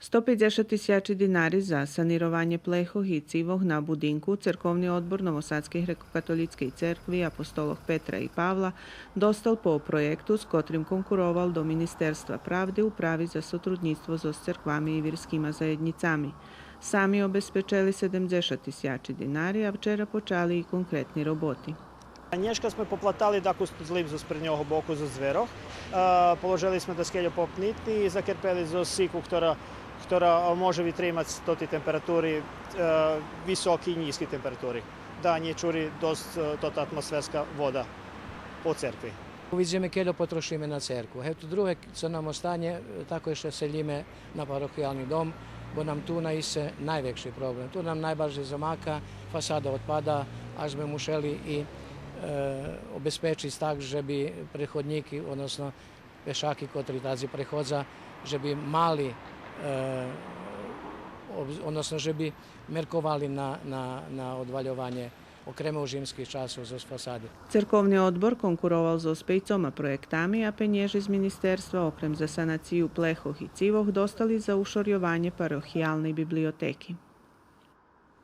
150 тисячі динарі за санірування плехох і цівох на будинку Церковний odbor Novosadske grekokatolitske cerkvi apostolog Petra i Pavla dostal po projektu s kotrim konkuroval do Ministerstva pravde u pravi za sotrudnictvo z cerkvami i vjerskima zajednicami. Sami obezpečeli 70 тисячі динарі, а вчора почали і конкретні роботи. Nješka smo poplатали таку злив з принього боку з зверох. Е, Положили smo da skelju popnitni i zakerpeli zo siku, która, instruktora može li trimati toti temperaturi, e, visoki i niski temperaturi. Da nje čuri dost e, tota atmosferska voda po cerkvi. Widzimy, kiedy potrosimy na cerku. Hetu drugie, co nam ostanie, tako jeszcze selimy na parochialny dom, bo nam tu na ise największy problem. Tu nam najbardziej zamaka, fasada odpada, aż my musieli i e, obezpečić tak, żeby prechodniki, odnosno pešaki, kotri tazi prehodza, żeby mali E, odnosno že by merkovali na, na, na odvaľovanie okrem rzymských časov za fasady. Crkovni odbor konkuroval so spejcoma projektami, a penježi iz ministerstva okrem za sanaciju plehoh i civoh dostali za ušorjovanje parohijalne biblioteki.